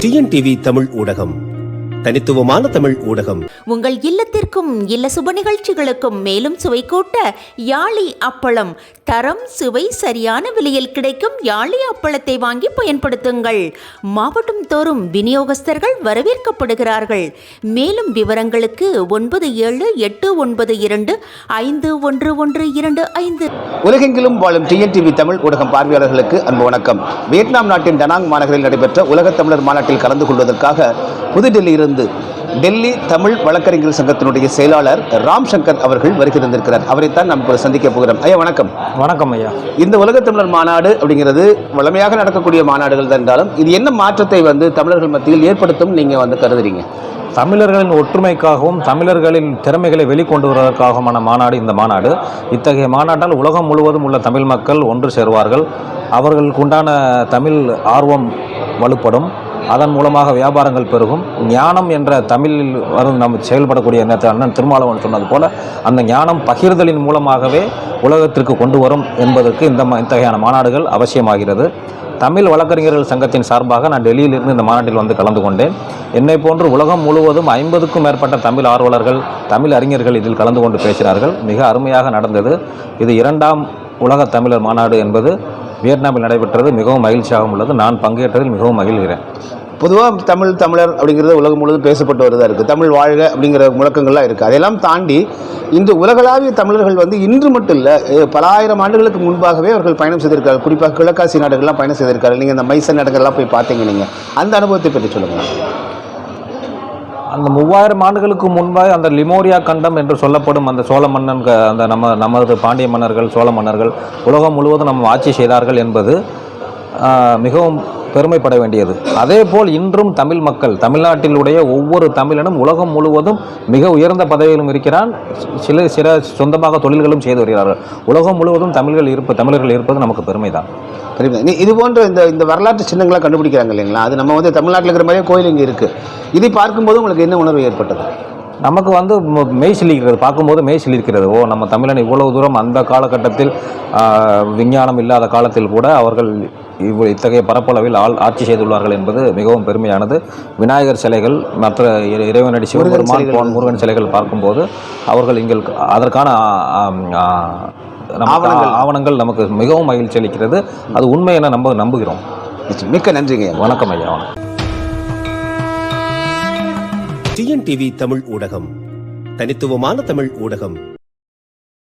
TNTV Tamil ஊடகம். தனித்துவமான தமிழ் ஊடகம். உங்கள் இல்லத்திற்கும் இல்ல சுப நிகழ்ச்சிகளுக்கும் மேலும் சுவை கூட்ட யாழி அப்பளம். தரம் சுவை சரியான விலையில் கிடைக்கும் யாழி அப்பளத்தை வாங்கி பயன்படுத்துங்கள். மாவட்டம் தோறும் விநியோகஸ்தர்கள் வரவேற்கப்படுகிறார்கள். மேலும் விவரங்களுக்கு ஒன்பது ஏழு எட்டு ஒன்பது இரண்டு ஐந்து ஒன்று ஒன்று இரண்டு ஐந்து. உலகெங்கிலும் வாழும் டிஎன்டிவி தமிழ் ஊடகம் பார்வையாளர்களுக்கு அன்பு வணக்கம். வியட்நாம் நாட்டின் டனாங் மாநகரில் நடைபெற்ற உலகத் தமிழர் மாநாட்டில் கலந்து கொள்வதற்காக புதுடெல்லியிலிருந்து டெல்லி தமிழ் வழக்கறிஞர் சங்கத்தினுடைய செயலாளர் ராம் சங்கர் அவர்கள் வருகை தந்திருக்கிறார். அவரைத்தான் நாம் இப்போது சந்திக்க போகிறோம். ஐயா வணக்கம். வணக்கம் ஐயா. இந்த உலகத் தமிழர் மாநாடு அப்படிங்கிறது வளமையாக நடக்கக்கூடிய மாநாடுகள் தான் என்றாலும் இது என்ன மாற்றத்தை வந்து தமிழர்கள் மத்தியில் ஏற்படுத்தும் நீங்க வந்து கருதுறீங்க? தமிழர்களின் ஒற்றுமைக்காகவும் தமிழர்களின் திறமைகளை வெளிக்கொண்டு வருவதற்காகவுமான மாநாடு இந்த மாநாடு. இத்தகைய மாநாட்டால் உலகம் முழுவதும் உள்ள தமிழ் மக்கள் ஒன்று சேருவார்கள். அவர்களுக்கு உண்டான தமிழ் ஆர்வம் வலுப்படும். அதன் மூலமாக வியாபாரங்கள் பெருகும். ஞானம் என்ற தமிழில் வரும் நம்ம செயல்படக்கூடிய நேற்று அண்ணன் திருமாவளவன் சொன்னது போல் அந்த ஞானம் பகிர்தலின் மூலமாகவே உலகத்திற்கு கொண்டு வரும் என்பதற்கு இந்த ம- இத்தகையான மாநாடுகள் அவசியமாகிறது. தமிழ் வழக்கறிஞர்கள் சங்கத்தின் சார்பாக நான் டெல்லியிலிருந்து இந்த மாநாட்டில் வந்து கலந்து கொண்டேன். என்னை போன்று உலகம் முழுவதும் ஐம்பதுக்கும் மேற்பட்ட தமிழ் ஆர்வலர்கள் தமிழ் அறிஞர்கள் இதில் கலந்து கொண்டு பேசினார்கள். மிக அருமையாக நடந்தது. இது இரண்டாம் உலக தமிழர் மாநாடு என்பது. வியட்நாமில் நடைபெற்றது மிகவும் மகிழ்ச்சியாகவும் உள்ளது. நான் பங்கேற்றதில் மிகவும் மகிழ்கிறேன். பொதுவாக தமிழ் தமிழர் அப்படிங்கிறது உலகம் முழுவதும் பேசப்பட்டு வருதாக இருக்குது தமிழ் வாழ்க அப்படிங்கிற முழக்கங்கள்லாம் இருக்குது அதையெல்லாம் தாண்டி இன்று உலகளாவிய தமிழர்கள் வந்து இன்று மட்டும் இல்லை பல ஆயிரம் ஆண்டுகளுக்கு முன்பாகவே அவர்கள் பயணம் செய்திருக்கார்கள் குறிப்பாக கிழக்காசி நாடுகள்லாம் பயணம் செய்திருக்கார்கள் நீங்கள் இந்த மைசன் நாடுகள்லாம் போய் பார்த்தீங்க நீங்கள் அந்த அனுபவத்தை பற்றி சொல்லுங்கள் அந்த மூவாயிரம் ஆண்டுகளுக்கு முன்பாக அந்த லிமோரியா கண்டம் என்று சொல்லப்படும் அந்த சோழ மன்னன் க- அந்த நம்ம நமது பாண்டிய மன்னர்கள் சோழ மன்னர்கள் உலகம் முழுவதும் நம்ம ஆட்சி செய்தார்கள் என்பது மிகவும் பெருமைப்பட வேண்டியது. அதே போல் இன்றும் தமிழ் மக்கள் தமிழ்நாட்டிலுடைய ஒவ்வொரு தமிழனும் உலகம் முழுவதும் மிக உயர்ந்த பதவியிலும் இருக்கிறான். சில சில சொந்தமாக தொழில்களும் செய்து வருகிறார்கள். உலகம் முழுவதும் தமிழ்கள் இருப்பு தமிழர்கள் இருப்பது நமக்கு பெருமைதான். புரியுது நீ இது போன்ற இந்த இந்த வரலாற்று சின்னங்களாக கண்டுபிடிக்கிறாங்க இல்லைங்களா? அது நம்ம வந்து தமிழ்நாட்டில் இருக்கிற மாதிரியே கோயில் இங்கே இருக்குது இதை பார்க்கும்போது உங்களுக்கு என்ன உணர்வு ஏற்பட்டது? நமக்கு வந்து மெய் சிலிக்கிறது பார்க்கும்போது மெய் சிலிர்க்கிறது. ஓ நம்ம தமிழன் இவ்வளவு தூரம் அந்த காலகட்டத்தில் விஞ்ஞானம் இல்லாத காலத்தில் கூட அவர்கள் இவ்வ இத்தகைய பரப்பளவில் ஆள் ஆட்சி செய்துள்ளார்கள் என்பது மிகவும் பெருமையானது. விநாயகர் சிலைகள் மற்ற இறை- இறைவனடி சிவபெருமான். போன் முருகன் சிலைகள் பார்க்கும்போது அவர்கள் இங்கள் அதற்கான. ஆவணங்கள். நமக்கு மிகவும் மகிழ்ச்சி அளிக்கிறது. அது உண்மை என நம்ப நம்புகிறோம். மிக்க நன்றிங்க. வணக்கம் ஐயா வணக்கம். டிஎன்டிவி தமிழ் ஊடகம் தனித்துவமான தமிழ் ஊடகம்.